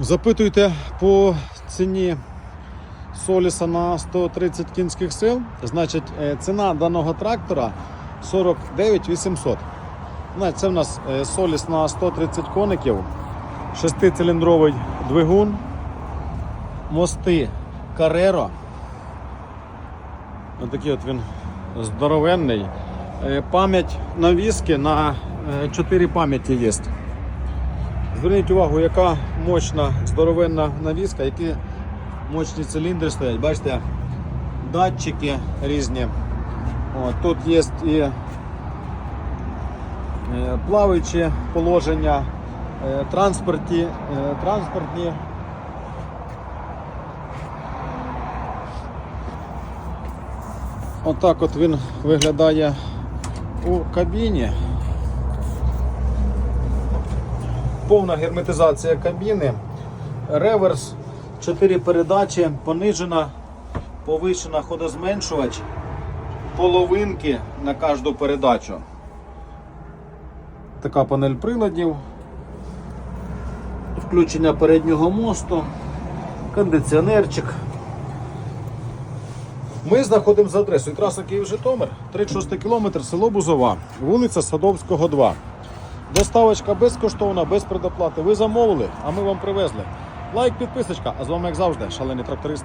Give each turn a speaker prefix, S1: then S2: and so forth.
S1: Запитуйте по ціні Соліса на 130 кінських сил. Значить, е, ціна даного трактора 49 800. Значить, це в нас е, Соліс на 130 коників, шестициліндровий двигун, мости Carrero. Ось такий от він здоровенний. Е, Пам'ять навіски на 4 пам'яті є. Зверніть увагу, яка мощна здоровенна навіска, які мощні циліндри стоять. Бачите, датчики різні. О, тут є і е, плаваючі положення, е, транспортні, е, транспортні. Отак от він виглядає у кабіні. Повна герметизація кабіни, реверс, 4 передачі, понижена, повишена ходозменшувач, половинки на кожну передачу. Така панель приладів, включення переднього мосту, кондиціонерчик. Ми знаходимося за адресою траса Київ-Житомир, 36 кілометр, село Бузова, вулиця Садовського, 2. Доставочка безкоштовна, без предоплати. Ви замовили, а ми вам привезли. Лайк, підписочка, а з вами, як завжди, шалений тракторист.